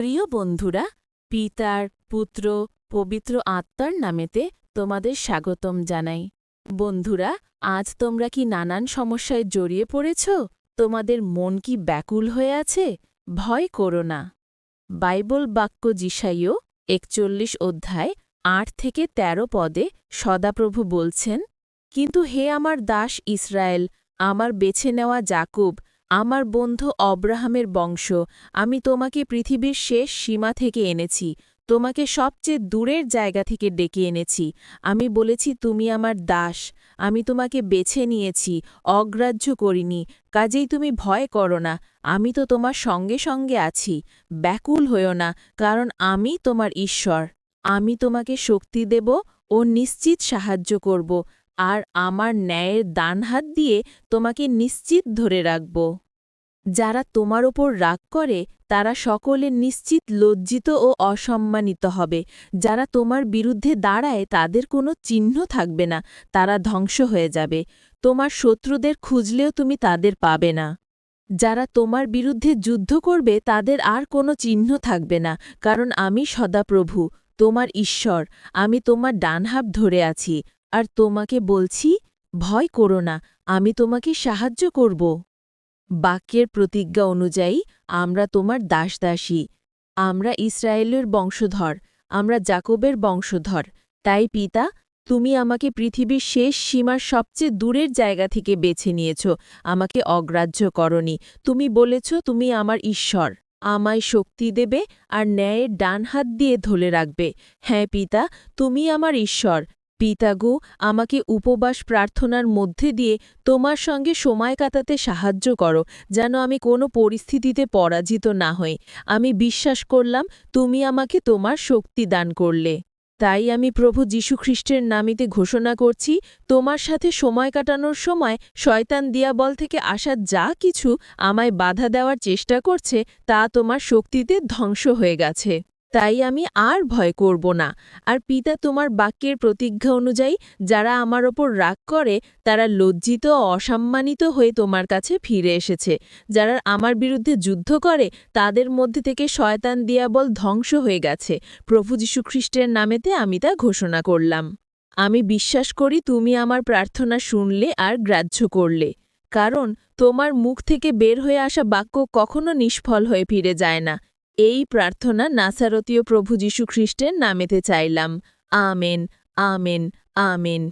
প্রিয় বন্ধুরা, পিতার পুত্র পবিত্র আত্মার নামেতে তোমাদের স্বাগতম জানাই। বন্ধুরা, আজ তোমরা কি নানান সমস্যায় জড়িয়ে পড়েছ? তোমাদের মন কি ব্যাকুল হয়ে আছে? ভয় করো না। বাইবল বাক্য জিসাইও একচল্লিশ অধ্যায় আট থেকে ১৩ পদে সদাপ্রভু বলছেন, কিন্তু হে আমার দাস ইসরায়েল, আমার বেছে নেওয়া জাকুব আমার বন্ধু অব্রাহামের বংশ, আমি তোমাকে পৃথিবীর শেষ সীমা থেকে এনেছি, তোমাকে সবচেয়ে দূরের জায়গা থেকে ডেকে এনেছি। আমি বলেছি, তুমি আমার দাস, আমি তোমাকে বেছে নিয়েছি, অগ্রাহ্য করিনি, কাজেই তুমি ভয় করো না, আমি তো তোমার সঙ্গে সঙ্গে আছি, ব্যাকুল হইও না, কারণ আমি তোমার ঈশ্বর। আমি তোমাকে শক্তি দেব ও নিশ্চিত সাহায্য করব আর আমার ন্যায়ের দানহাত দিয়ে তোমাকে নিশ্চিত ধরে রাখব। যারা তোমার ওপর রাগ করে, তারা সকলে নিশ্চিত লজ্জিত ও অসম্মানিত হবে। যারা তোমার বিরুদ্ধে দাঁড়ায়, তাদের কোনো চিহ্ন থাকবে না, তারা ধ্বংস হয়ে যাবে। তোমার শত্রুদের খুঁজলেও তুমি তাদের পাবে না। যারা তোমার বিরুদ্ধে যুদ্ধ করবে, তাদের আর কোনো চিহ্ন থাকবে না, কারণ আমি সদাপ্রভু, তোমার ঈশ্বর, আমি তোমার ডানহাত ধরে আছি। আর তোমাকে বলছি, ভয় করো না, আমি তোমাকে সাহায্য করব। বাক্যের প্রতিজ্ঞা অনুযায়ী আমরা তোমার দাসদাসী। আমরা ইসরায়েলের বংশধর, আমরা জাকবের বংশধর। তাই পিতা, তুমি আমাকে পৃথিবীর শেষ সীমার সবচেয়ে দূরের জায়গা থেকে বেছে নিয়েছ, আমাকে অগ্রাহ্য করনি। তুমি বলেছ, তুমি আমার ঈশ্বর। আমায় শক্তি দেবে আর ন্যায়ের ডান হাত দিয়ে ধরে রাখবে। হ্যাঁ পিতা, তুমি আমার ঈশ্বর। পিতাগু, আমাকে উপবাস প্রার্থনার মধ্যে দিয়ে তোমার সঙ্গে সময় কাটাতে সাহায্য করো, যেন আমি কোনো পরিস্থিতিতে পরাজিত না হই। আমি বিশ্বাস করলাম, তুমি আমাকে তোমার শক্তি দান করলে। তাই আমি প্রভু যীশুখ্রিস্টের নামিতে ঘোষণা করছি, তোমার সাথে সময় কাটানোর সময় শয়তান দিয়াবল থেকে আসা যা কিছু আমায় বাধা দেওয়ার চেষ্টা করছে, তা তোমার শক্তিতে ধ্বংস হয়ে গেছে। তাই আমি আর ভয় করব না। আর পিতা তোমার বাক্যের প্রতিজ্ঞা অনুযায়ী যারা আমার ওপর রাগ করে, তারা লজ্জিত ও অসম্মানিত হয়ে তোমার কাছে ফিরে এসেছে। যারা আমার বিরুদ্ধে যুদ্ধ করে, তাদের মধ্যে থেকে শয়তান দিয়াবল ধ্বংস হয়ে গেছে। প্রভু যীশুখ্রিস্টের নামেতে আমি তা ঘোষণা করলাম। আমি বিশ্বাস করি তুমি আমার প্রার্থনা শুনলে আর গ্রাহ্য করলে। কারণ তোমার মুখ থেকে বের হয়ে আসা বাক্য কখনো নিষ্ফল হয়ে ফিরে যায় না। এই প্রার্থনা নাসারতীয় প্রভু যীশু খ্রিস্টের নামেতে চাইলাম। Amen amen amen.